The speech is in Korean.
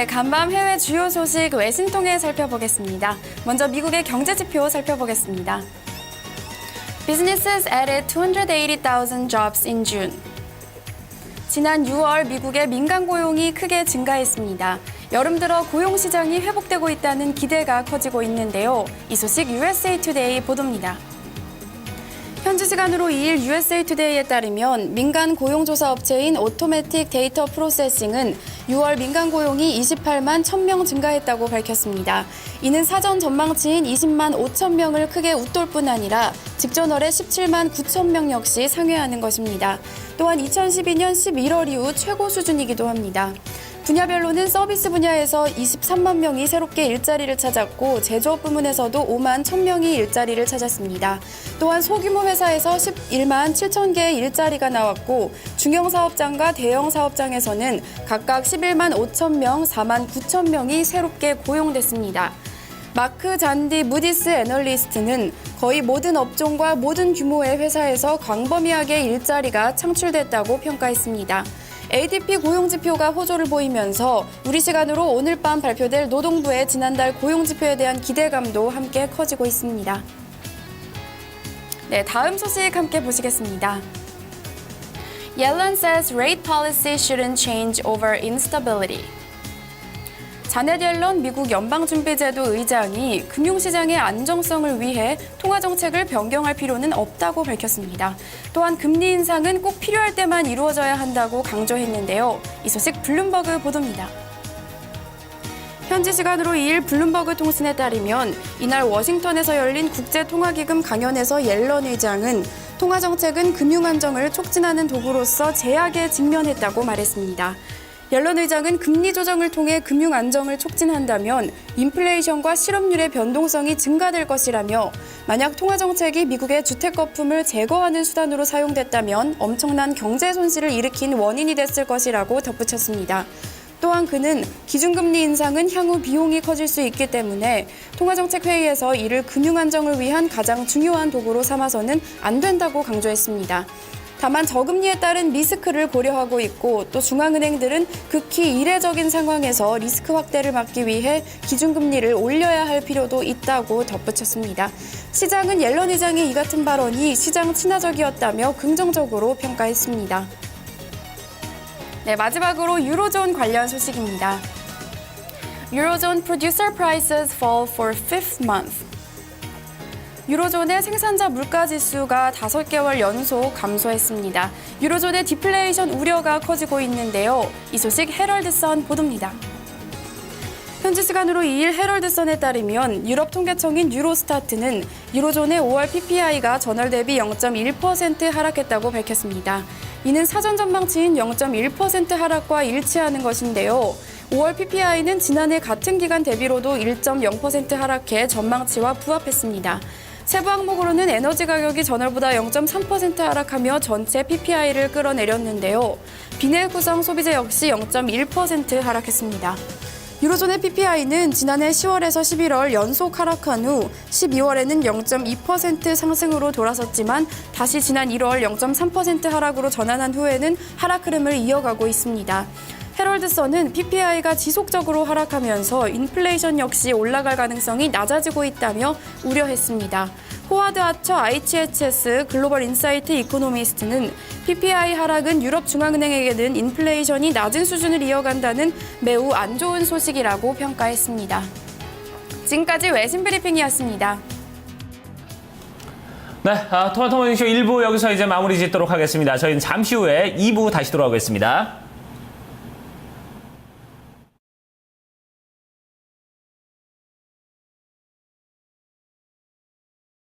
네, 간밤 해외 주요 소식 외신 통해 살펴보겠습니다. 먼저 미국의 경제 지표 살펴보겠습니다. Businesses added 280,000 jobs in June. 지난 6월 미국의 민간 고용이 크게 증가했습니다. 여름 들어 고용 시장이 회복되고 있다는 기대가 커지고 있는데요. 이 소식 USA Today 보도입니다. 현지 시간으로 2일 USA 투데이에 따르면 민간 고용 조사 업체인 오토매틱 데이터 프로세싱은 6월 민간 고용이 28만 1000명 증가했다고 밝혔습니다. 이는 사전 전망치인 20만 5천 명을 크게 웃돌 뿐 아니라 직전월의 17만 9천 명 역시 상회하는 것입니다. 또한 2012년 11월 이후 최고 수준이기도 합니다. 분야별로는 서비스 분야에서 23만 명이 새롭게 일자리를 찾았고 제조업 부문에서도 5만 1,000명이 일자리를 찾았습니다. 또한 소규모 회사에서 11만 7천 개의 일자리가 나왔고 중형 사업장과 대형 사업장에서는 각각 11만 5천 명, 4만 9천 명이 새롭게 고용됐습니다. 마크 잔디 무디스 애널리스트는 거의 모든 업종과 모든 규모의 회사에서 광범위하게 일자리가 창출됐다고 평가했습니다. ADP 고용지표가 호조를 보이면서 우리 시간으로 오늘 밤 발표될 노동부의 지난달 고용지표에 대한 기대감도 함께 커지고 있습니다. 네, 다음 소식 함께 보시겠습니다. Yellen says rate policy shouldn't change over instability. 자넷 옐런 미국 연방준비제도 의장이 금융시장의 안정성을 위해 통화정책을 변경할 필요는 없다고 밝혔습니다. 또한 금리 인상은 꼭 필요할 때만 이루어져야 한다고 강조했는데요. 이 소식 블룸버그 보도입니다. 현지 시간으로 2일 블룸버그 통신에 따르면 이날 워싱턴에서 열린 국제통화기금 강연에서 옐런 의장은 통화정책은 금융 안정을 촉진하는 도구로서 제약에 직면했다고 말했습니다. 옐런 의장은 금리 조정을 통해 금융 안정을 촉진한다면 인플레이션과 실업률의 변동성이 증가될 것이라며 만약 통화 정책이 미국의 주택 거품을 제거하는 수단으로 사용됐다면 엄청난 경제 손실을 일으킨 원인이 됐을 것이라고 덧붙였습니다. 또한 그는 기준금리 인상은 향후 비용이 커질 수 있기 때문에 통화정책회의에서 이를 금융 안정을 위한 가장 중요한 도구로 삼아서는 안 된다고 강조했습니다. 다만 저금리에 따른 리스크를 고려하고 있고 또 중앙은행들은 극히 이례적인 상황에서 리스크 확대를 막기 위해 기준금리를 올려야 할 필요도 있다고 덧붙였습니다. 시장은 옐런 의장의 이 같은 발언이 시장 친화적이었다며 긍정적으로 평가했습니다. 네, 마지막으로 유로존 관련 소식입니다. 유로존 producer prices fall for fifth month. 유로존의 생산자 물가 지수가 다섯 개월 연속 감소했습니다. 유로존의 디플레이션 우려가 커지고 있는데요. 이 소식 헤럴드선 보도입니다. 현지 시간으로 2일 헤럴드선에 따르면 유럽 통계청인 유로스타트는 유로존의 5월 PPI가 전월 대비 0.1% 하락했다고 밝혔습니다. 이는 사전 전망치인 0.1% 하락과 일치하는 것인데요. 5월 PPI는 지난해 같은 기간 대비로도 1.0% 하락해 전망치와 부합했습니다. 세부 항목으로는 에너지 가격이 전월보다 0.3% 하락하며 전체 PPI를 끌어내렸는데요. 비닐 구성 소비재 역시 0.1% 하락했습니다. 유로존의 PPI는 지난해 10월에서 11월 연속 하락한 후 12월에는 0.2% 상승으로 돌아섰지만 다시 지난 1월 0.3% 하락으로 전환한 후에는 하락 흐름을 이어가고 있습니다. 헤럴드선은 PPI가 지속적으로 하락하면서 인플레이션 역시 올라갈 가능성이 낮아지고 있다며 우려했습니다. 호와드 아처 IHS 글로벌 인사이트 이코노미스트는 PPI 하락은 유럽 중앙은행에게는 인플레이션이 낮은 수준을 이어간다는 매우 안 좋은 소식이라고 평가했습니다. 지금까지 외신 브리핑이었습니다. 네, 아, 토마토 모닝쇼 1부 여기서 이제 마무리 짓도록 하겠습니다. 저희는 잠시 후에 2부 다시 돌아오겠습니다.